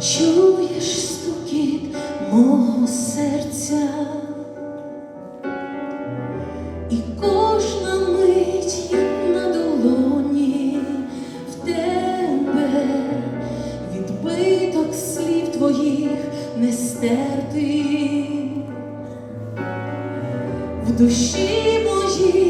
чуєш стукіт мого серця, і кожна мить як на долоні в тебе відбиток слів твоїх нестерти в душі моїй.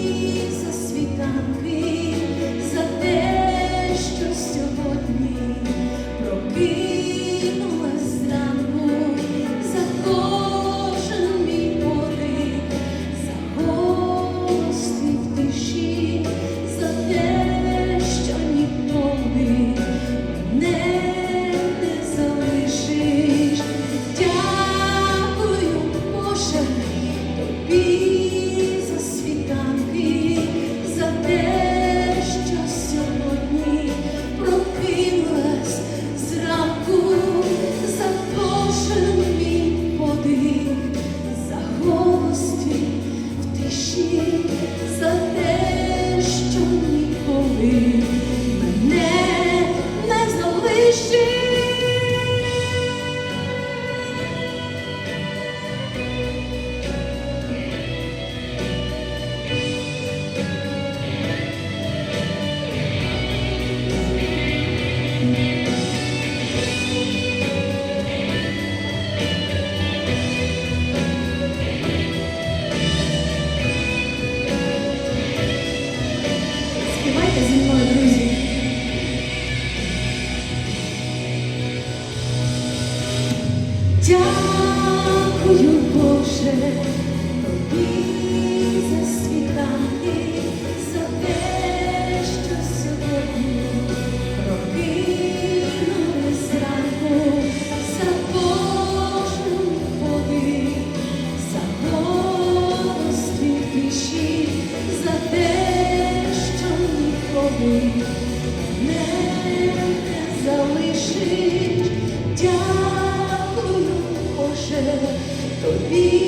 Тобі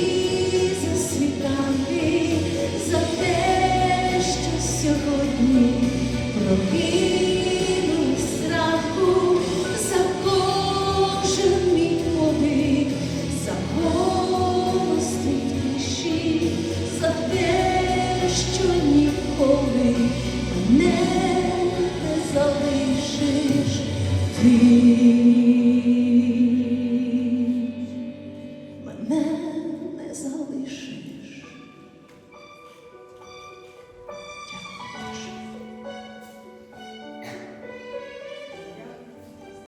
за світанки, за те, що сьогодні пробіг. see.